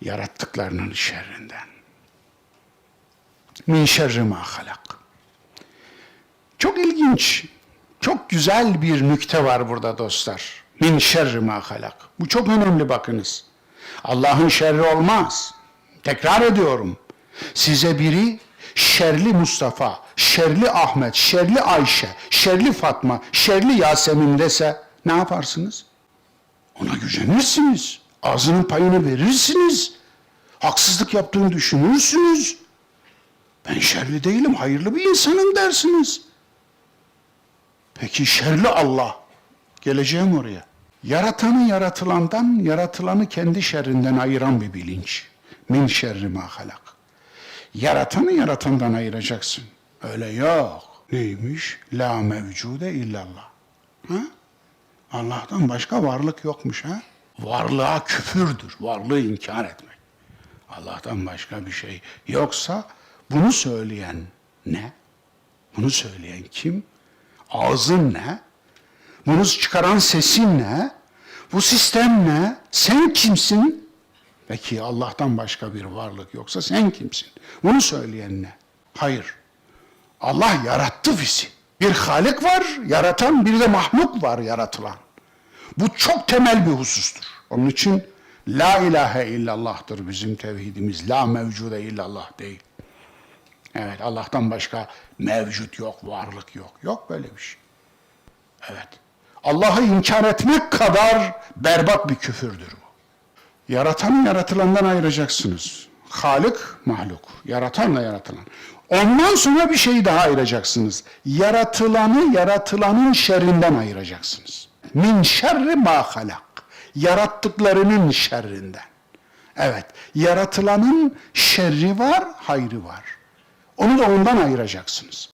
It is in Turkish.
yarattıklarının şerrinden. Min şerri ma halak. Çok ilginç, çok güzel bir nükte var burada dostlar. Min şerri ma halak. Bu çok önemli bakınız. Allah'ın şerri olmaz. Tekrar ediyorum. Size biri şerli Mustafa, şerli Ahmet, şerli Ayşe, şerli Fatma, şerli Yasemin dese ne yaparsınız? Ona gücenirsiniz. Ağzının payını verirsiniz. Haksızlık yaptığını düşünürsünüz. Ben şerli değilim, hayırlı bir insanım dersiniz. Peki şerli Allah. Geleceğim oraya. Yaratanı yaratılandan, yaratılanı kendi şerrinden ayıran bir bilinç. Min şerri ma halak. Yaratanı yaratandan ayıracaksın. Öyle yok. Neymiş? La mevcude illallah. Ha? Allah'tan başka varlık yokmuş ha? Varlığa küfürdür. Varlığı inkar etmek. Allah'tan başka bir şey yoksa bunu söyleyen ne? Bunu söyleyen kim? Ağzın ne? Bunu çıkaran sesin ne? Bu sistem ne? Sen kimsin? Peki Allah'tan başka bir varlık yoksa sen kimsin? Bunu söyleyen ne? Hayır. Allah yarattı bizi. Bir Halik var, yaratan, bir de mahluk var yaratılan. Bu çok temel bir husustur. Onun için La ilahe illallah'tır bizim tevhidimiz. La mevcude illallah değil. Evet Allah'tan başka mevcut yok, varlık yok. Yok böyle bir şey. Evet. Allah'ı inkar etmek kadar berbat bir küfürdür bu. Yaratanı yaratılandan ayıracaksınız. Halik, mahluk. Yaratanla yaratılan. Ondan sonra bir şeyi daha ayıracaksınız. Yaratılanı yaratılanın şerrinden ayıracaksınız. Min şerri ma halak. Yarattıklarının şerrinden. Evet, yaratılanın şerri var, hayrı var. Onu da ondan ayıracaksınız.